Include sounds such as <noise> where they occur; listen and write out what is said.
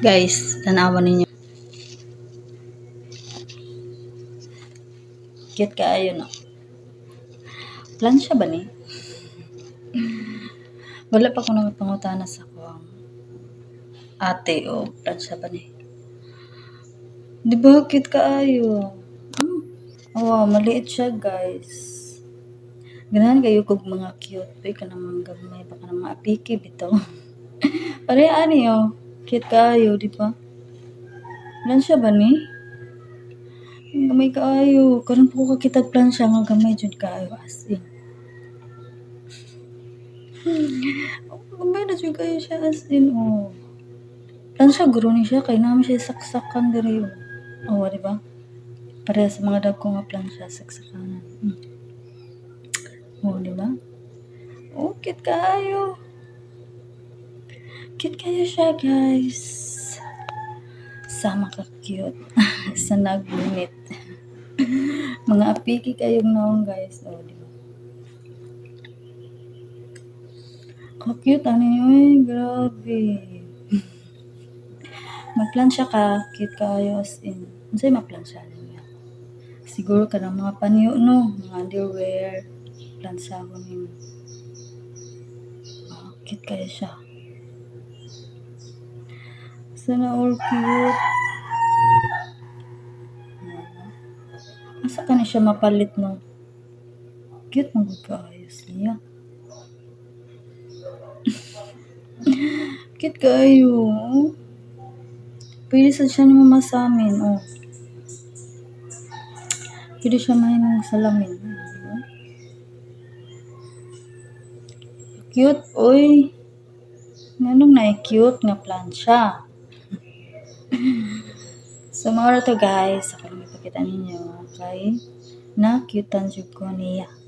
Guys, tanawan ninyo. Cute kaayo no. Plansya ba ni? Wala pa ko nang pangutana sa ko ang ate o plansya ba ni? Di ba cute kaayo? Hmm. Oh, maliit siya guys. Ganahan kayo kog mga cute. Uy, ka naman gamay. Baka na mga apiki bitaw. <laughs> Pare, ani oh. Cute kaayo, di ba? Plansya ba ni? Gamay kaayo. Karon po ko kakitag plansya nga gamay jud kaayo as in. <sighs> Gamay na jud kayo siya as in oh. Plansya guro ni siya kay naman siya saksakan diri oh. Oh, di ba? Para sa mga dagko nga plansya saksakanan. Hmm. Oh, di ba? Oh, cute kaayo. Cute kayo siya, guys. Sama ka cute. <laughs> sa nag-limit. <laughs> mga apiki kayong naong, guys. Oh, di ba? Ka-cute, ano yun? Grabe. <laughs> Magplansya ka, cute kayo as in. Ano sa'yo magplansya niya? Siguro ka ng mga panyo, no? Mga underwear. Plansya ko niyo. Oh, cute kayo siya. Sana all cute. Asa ka na siya mapalit no? Cute mo kaayos niya. cute kayo. Pwede sa siya ni mama sa amin. Oh. Pwede siya mahinog sa lamin. Diba? Cute, oy. Nanong na cute nga plansya. So, mga to guys. Ako lang ipakita ninyo. Okay? Na cute ang ko niya.